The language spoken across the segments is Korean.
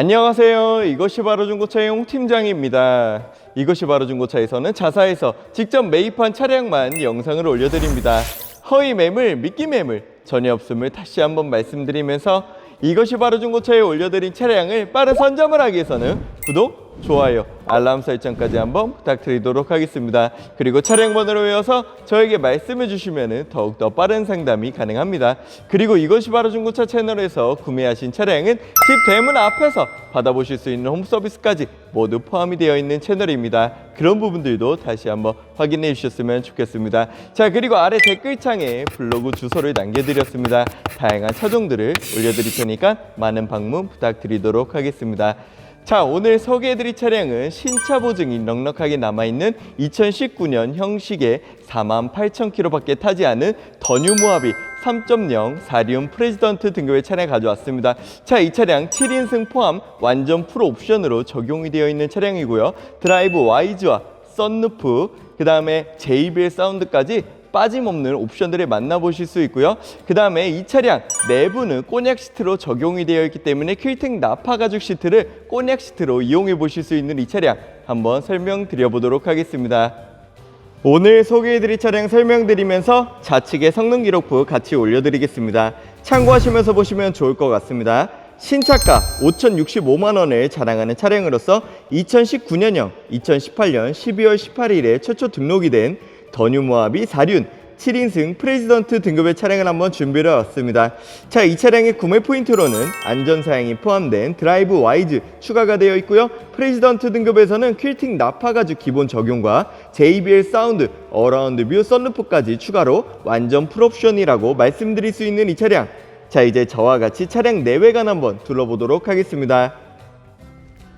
안녕하세요. 이것이 바로 중고차의 홍 팀장입니다. 이것이 바로 중고차에서는 자사에서 직접 매입한 차량만 영상을 올려드립니다. 허위 매물, 미끼 매물 전혀 없음을 다시 한번 말씀드리면서 이것이 바로 중고차에 올려드린 차량을 빠른 선점을 하기 위해서는 구독, 좋아요, 알람 설정까지 한번 부탁드리도록 하겠습니다. 그리고 차량 번호를 외워서 저에게 말씀해 주시면 더욱더 빠른 상담이 가능합니다. 그리고 이것이 바로 중고차 채널에서 구매하신 차량은 집 대문 앞에서 받아보실 수 있는 홈 서비스까지 모두 포함이 되어 있는 채널입니다. 그런 부분들도 다시 한번 확인해 주셨으면 좋겠습니다. 자, 그리고 아래 댓글창에 블로그 주소를 남겨드렸습니다. 다양한 차종들을 올려드릴 테니까 많은 방문 부탁드리도록 하겠습니다. 자 오늘 소개해드릴 차량은 신차 보증이 넉넉하게 남아있는 2019년 형식의 48,000km밖에 타지 않은 더뉴 모하비 3.0 사리움 프레지던트 등급의 차량 가져왔습니다. 자 이 차량 7인승 포함 완전 풀 옵션으로 적용이 되어 있는 차량이고요. 드라이브 와이즈와 썬루프 그 다음에 JBL 사운드까지 빠짐없는 옵션들을 만나보실 수 있고요. 그 다음에 이 차량 내부는 꼬냑 시트로 적용이 되어 있기 때문에 퀼팅 나파 가죽 시트를 꼬냑 시트로 이용해 보실 수 있는 이 차량 한번 설명드려 보도록 하겠습니다. 오늘 소개해드릴 차량 설명드리면서 좌측의 성능 기록부 같이 올려드리겠습니다. 참고하시면서 보시면 좋을 것 같습니다. 신차가 5,065만 원을 자랑하는 차량으로서 2019년형 2018년 12월 18일에 최초 등록이 된 더뉴 모하비 4륜 7인승 프레지던트 등급의 차량을 한번 준비를 해왔습니다. 자, 이 차량의 구매 포인트로는 안전사양이 포함된 드라이브 와이즈 추가가 되어 있고요. 프레지던트 등급에서는 퀼팅 나파 가죽 기본 적용과 JBL 사운드, 어라운드 뷰 썬루프까지 추가로 완전 풀옵션이라고 말씀드릴 수 있는 이 차량. 자, 이제 저와 같이 차량 내외관 한번 둘러보도록 하겠습니다.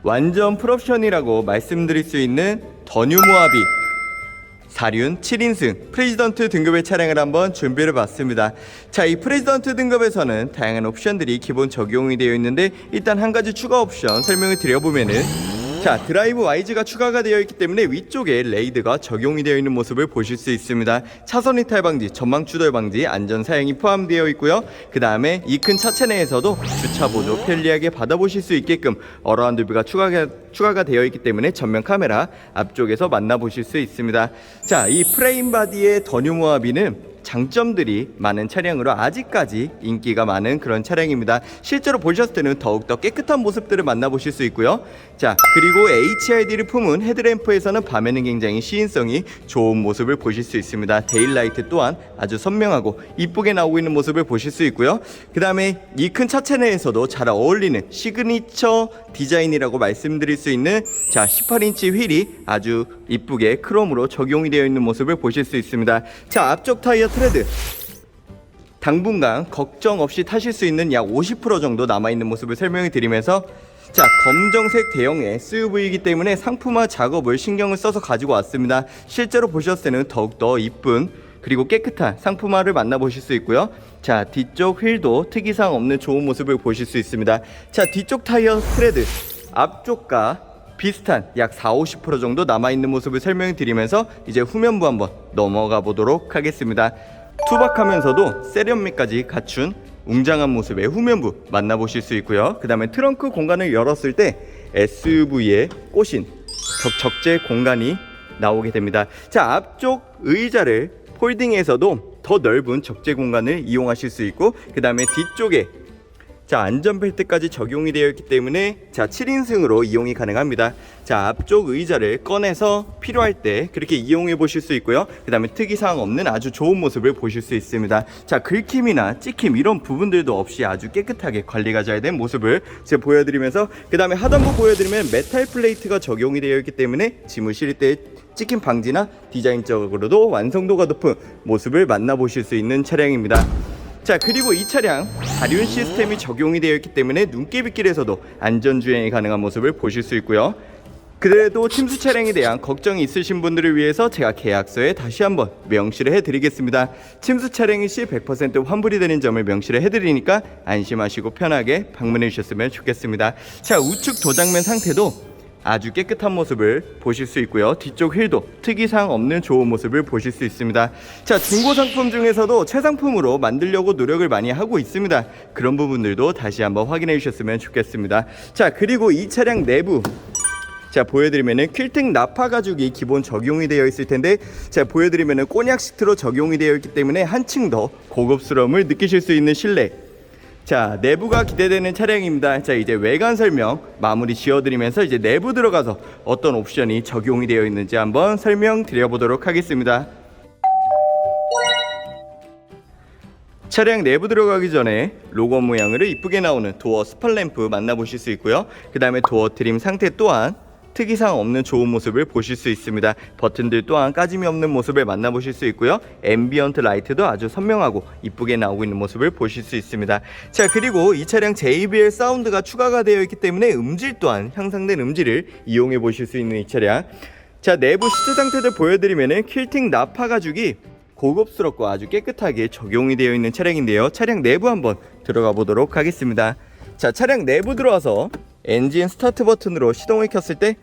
완전 풀옵션이라고 말씀드릴 수 있는 더뉴 모하비 4륜 7인승 프레지던트 등급의 차량을 한번 준비를 봤습니다. 자, 이 프레지던트 등급에서는 다양한 옵션들이 기본 적용이 되어 있는데 일단 한 가지 추가 옵션 설명을 드려보면은 자, 드라이브 와이즈가 추가가 되어 있기 때문에 위쪽에 레이드가 적용이 되어 있는 모습을 보실 수 있습니다. 차선 이탈 방지, 전망 추돌 방지, 안전 사양이 포함되어 있고요. 그 다음에 이 큰 차체 내에서도 주차 보조 편리하게 받아보실 수 있게끔 어라운드 뷰가 추가가, 추가가 되어 있기 때문에 전면 카메라 앞쪽에서 만나보실 수 있습니다. 자, 이 프레임 바디의 더뉴 모하비는 장점들이 많은 차량으로 아직까지 인기가 많은 그런 차량입니다. 실제로 보셨을 때는 더욱더 깨끗한 모습들을 만나보실 수 있고요. 자, 그리고 HID를 품은 헤드램프에서는 밤에는 굉장히 시인성이 좋은 모습을 보실 수 있습니다. 데일라이트 또한 아주 선명하고 이쁘게 나오고 있는 모습을 보실 수 있고요. 그 다음에 이 큰 차체 내에서도 잘 어울리는 시그니처 디자인이라고 말씀드릴 수 있는 자 18인치 휠이 아주 이쁘게 크롬으로 적용이 되어 있는 모습을 보실 수 있습니다. 자 앞쪽 타이어 트레드. 당분간 걱정 없이 타실 수 있는 약 50% 정도 남아있는 모습을 설명해 드리면서 자 검정색 대형 SUV이기 때문에 상품화 작업을 신경을 써서 가지고 왔습니다. 실제로 보셨을 때는 더욱더 이쁜 그리고 깨끗한 상품화를 만나보실 수 있고요. 자 뒤쪽 휠도 특이사항 없는 좋은 모습을 보실 수 있습니다. 자 뒤쪽 타이어 스트레드. 앞쪽과 비슷한 약 4, 50% 정도 남아있는 모습을 설명해 드리면서 이제 후면부 한번 넘어가 보도록 하겠습니다 투박하면서도 세련미까지 갖춘 웅장한 모습의 후면부 만나보실 수 있고요. 그 다음에 트렁크 공간을 열었을 때 꽂힌 적, 적재 공간이 나오게 됩니다. 자, 앞쪽 의자를 폴딩해서도 더 넓은 적재 공간을 이용하실 수 있고 그 다음에 뒤쪽에 자 안전벨트까지 적용이 되어 있기 때문에 자 7인승으로 이용이 가능합니다. 자 앞쪽 의자를 꺼내서 필요할 때 그렇게 이용해 보실 수 있고요. 그 다음에 특이 사항 없는 아주 좋은 모습을 보실 수 있습니다. 자 긁힘이나 찍힘 이런 부분들도 없이 아주 깨끗하게 관리가 잘 된 모습을 제가 보여 드리면서 그 다음에 하단부 보여 드리면 메탈 플레이트가 적용이 되어 있기 때문에 짐을 실을 때 찍힘 방지나 디자인적으로도 완성도가 높은 모습을 만나보실 수 있는 차량입니다 자 그리고 이 차량 다륜 시스템이 적용이 되어 있기 때문에 눈길빗길에서도 안전주행이 가능한 모습을 보실 수 있고요. 그래도 침수 차량에 대한 걱정이 있으신 분들을 위해서 제가 계약서에 다시 한번 명시를 해드리겠습니다. 침수 차량이 시 100% 환불이 되는 점을 명시를 해드리니까 안심하시고 편하게 방문해 주셨으면 좋겠습니다. 자 우측 도장면 상태도 아주 깨끗한 모습을 보실 수 있고요. 뒤쪽 휠도 특이사항 없는 좋은 모습을 보실 수 있습니다. 자, 중고 상품 중에서도 최상품으로 만들려고 노력을 많이 하고 있습니다. 그런 부분들도 다시 한번 확인해 주셨으면 좋겠습니다. 자, 그리고 이 차량 내부 자 보여드리면은 퀼팅 나파 가죽이 기본 적용이 되어 있을 텐데 자 보여드리면은 꼬냑 시트로 적용이 되어 있기 때문에 한층 더 고급스러움을 느끼실 수 있는 실내 자 내부가 기대되는 차량입니다 자 이제 외관 설명 마무리 지어드리면서 이제 내부 들어가서 어떤 옵션이 적용이 되어 있는지 한번 설명드려 보도록 하겠습니다 차량 내부 들어가기 전에 로고 모양으로 이쁘게 나오는 도어 스팟 램프 만나보실 수 있고요. 그 다음에 도어 트림 상태 또한 특이사항 없는 좋은 모습을 보실 수 있습니다. 버튼들 또한 까짐이 없는 모습을 만나보실 수 있고요. 앰비언트 라이트도 아주 선명하고 이쁘게 나오고 있는 모습을 보실 수 있습니다. 자 그리고 이 차량 JBL 사운드가 추가가 되어 있기 때문에 음질 또한 향상된 음질을 이용해 보실 수 있는 이 차량. 자 내부 시트 상태를 보여드리면은 퀼팅 나파 가죽이 고급스럽고 아주 깨끗하게 적용이 되어 있는 차량인데요. 차량 내부 한번 들어가 보도록 하겠습니다. 자, 차량 내부 들어와서 엔진 스타트 버튼으로 시동을 켰을 때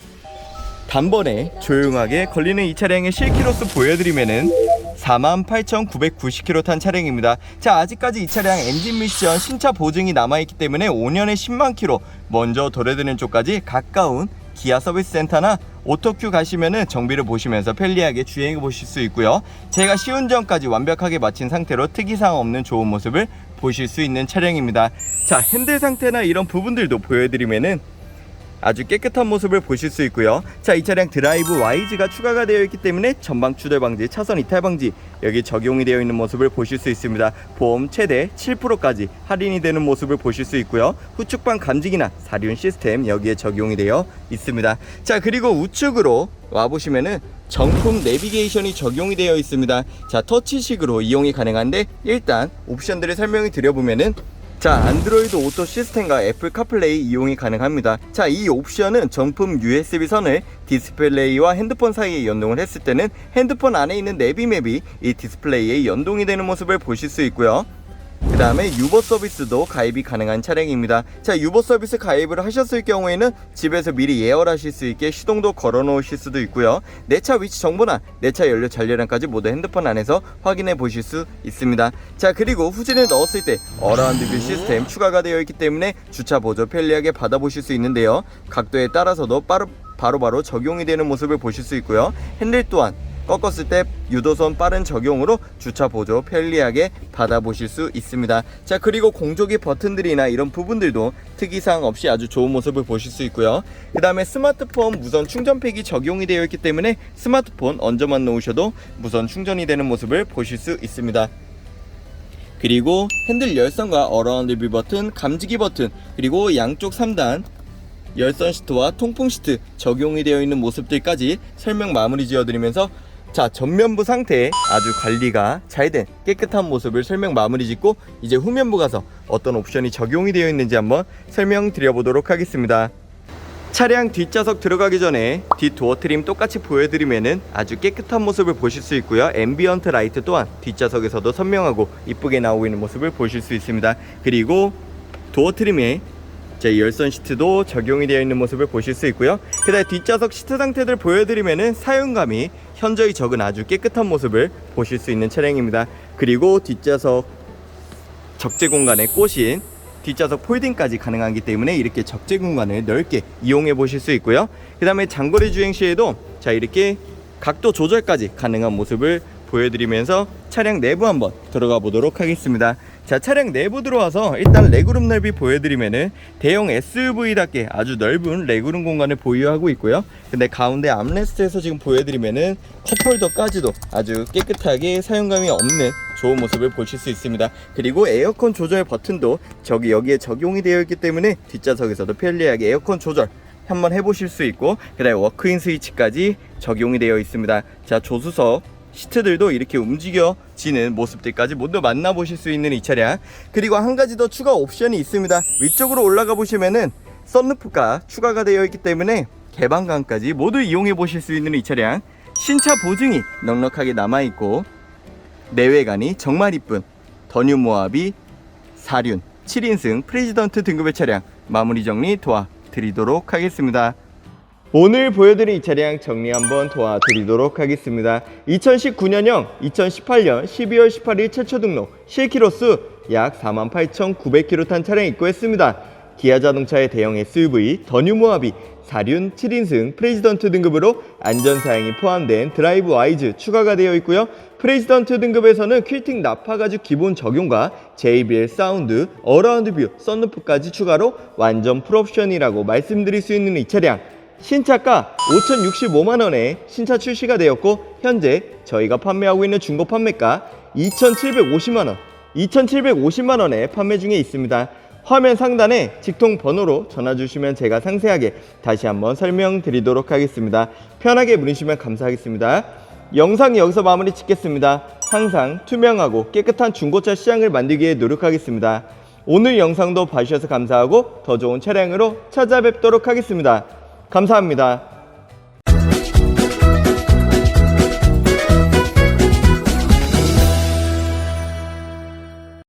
단번에 조용하게 걸리는 이 차량의 실키로수 보여드리면은 48,990km 탄 차량입니다. 자, 아직까지 이 차량 엔진 미션 신차 보증이 남아있기 때문에 5년에 10만 킬로 먼저 도래드는 쪽까지 가까운 기아 서비스 센터나 오토큐 가시면은 정비를 보시면서 편리하게 주행해 보실 수 있고요. 제가 시운전까지 완벽하게 마친 상태로 특이사항 없는 좋은 모습을 보실 수 있는 차량입니다. 자, 핸들 상태나 이런 부분들도 보여드리면은 아주 깨끗한 모습을 보실 수 있고요. 자, 이 차량 드라이브 와이즈가 추가가 되어 있기 때문에 전방 추돌 방지, 차선 이탈 방지 여기 적용이 되어 있는 모습을 보실 수 있습니다. 보험 최대 7%까지 할인이 되는 모습을 보실 수 있고요. 후측방 감지기나 사륜 시스템 여기에 적용이 되어 있습니다. 자, 그리고 우측으로 와 보시면은 정품 내비게이션이 적용이 되어 있습니다. 자, 터치식으로 이용이 가능한데 일단 옵션들을 설명을 드려보면은 자, 안드로이드 오토 시스템과 애플 카플레이 이용이 가능합니다. 자, 이 옵션은 정품 USB 선을 디스플레이와 핸드폰 사이에 연동을 했을 때는 핸드폰 안에 있는 내비맵이 이 디스플레이에 연동이 되는 모습을 보실 수 있고요. 그 다음에 유버 서비스도 가입이 가능한 차량입니다. 자, 유버 서비스 가입을 하셨을 경우에는 집에서 미리 예열하실 수 있게 시동도 걸어 놓으실 수도 있고요. 내 차 위치 정보나 내 차 연료 잔료량까지 모두 핸드폰 안에서 확인해 보실 수 있습니다. 자, 그리고 후진을 넣었을 때 어라운드 뷰 시스템 추가가 되어 있기 때문에 주차 보조 편리하게 받아보실 수 있는데요. 각도에 따라서도 빠르, 바로바로 적용이 되는 모습을 보실 수 있고요. 핸들 또한 꺾었을 때 유도선 빠른 적용으로 주차 보조 편리하게 받아보실 수 있습니다. 자 그리고 공조기 버튼들이나 이런 부분들도 특이사항 없이 아주 좋은 모습을 보실 수 있고요. 그 다음에 스마트폰 무선 충전팩이 적용이 되어 있기 때문에 스마트폰 얹어만 놓으셔도 무선 충전이 되는 모습을 보실 수 있습니다. 그리고 핸들 열선과 어라운드 뷰 버튼, 감지기 버튼, 그리고 양쪽 3단 열선 시트와 통풍 시트 적용이 되어 있는 모습들까지 설명 마무리 지어드리면서 자 전면부 상태 아주 관리가 잘 된 깨끗한 모습을 설명 마무리 짓고 이제 후면부 가서 어떤 옵션이 적용이 되어 있는지 한번 설명드려 보도록 하겠습니다. 차량 뒷좌석 들어가기 전에 뒷 도어 트림 똑같이 보여드리면은 아주 깨끗한 모습을 보실 수 있고요. 앰비언트 라이트 또한 뒷좌석에서도 선명하고 이쁘게 나오고 있는 모습을 보실 수 있습니다. 그리고 도어 트림에 제 열선 시트도 적용이 되어 있는 모습을 보실 수 있고요. 그다음 뒷좌석 시트 상태들 보여드리면은 사용감이 현저히 적은 아주 깨끗한 모습을 보실 수 있는 차량입니다. 그리고 뒷좌석 적재 공간에 꽂인 뒷좌석 폴딩까지 가능하기 때문에 이렇게 적재 공간을 넓게 이용해 보실 수 있고요. 그 다음에 장거리 주행 시에도 자 이렇게 각도 조절까지 가능한 모습을 보여드리면서 차량 내부 한번 들어가 보도록 하겠습니다. 자 차량 내부 들어와서 일단 레그룸 넓이 보여드리면은 대형 SUV답게 아주 넓은 레그룸 공간을 보유하고 있고요. 근데 가운데 암레스트에서 지금 보여드리면은 컵홀더까지도 아주 깨끗하게 사용감이 없는 좋은 모습을 보실 수 있습니다. 그리고 에어컨 조절 버튼도 저기 여기에 적용이 되어 있기 때문에 뒷좌석에서도 편리하게 에어컨 조절 한번 해보실 수 있고 그다음에 워크인 스위치까지 적용이 되어 있습니다. 자 조수석 시트들도 이렇게 움직여지는 모습들까지 모두 만나보실 수 있는 이 차량. 그리고 한 가지 더 추가 옵션이 있습니다. 위쪽으로 올라가 보시면은 썬루프가 추가가 되어 있기 때문에 개방감까지 모두 이용해 보실 수 있는 이 차량. 신차 보증이 넉넉하게 남아있고 내외관이 정말 이쁜 더뉴 모하비 4륜 7인승 프레지던트 등급의 차량 마무리 정리 도와드리도록 하겠습니다 오늘 보여드린 이 차량 정리 한번 도와드리도록 하겠습니다. 2019년형, 2018년 12월 18일 최초 등록, 실키로수 약 48,900km 탄 차량 입고했습니다. 기아 자동차의 대형 SUV 더뉴 모하비 4륜 7인승 프레지던트 등급으로 안전사양이 포함된 드라이브 와이즈 추가가 되어 있고요. 프레지던트 등급에서는 퀼팅 나파 가죽 기본 적용과 JBL 사운드, 어라운드 뷰, 썬루프까지 추가로 완전 풀옵션이라고 말씀드릴 수 있는 이 차량 신차가 5,065만 원에 신차 출시가 되었고 현재 저희가 판매하고 있는 중고 판매가 2,750만 원, 2,750만 원에 판매 중에 있습니다. 화면 상단에 직통 번호로 전화 주시면 제가 상세하게 다시 한번 설명드리도록 하겠습니다. 편하게 물으시면 감사하겠습니다. 영상 여기서 마무리 짓겠습니다. 항상 투명하고 깨끗한 중고차 시장을 만들기 위해 노력하겠습니다. 오늘 영상도 봐주셔서 감사하고 더 좋은 차량으로 찾아뵙도록 하겠습니다. 감사합니다.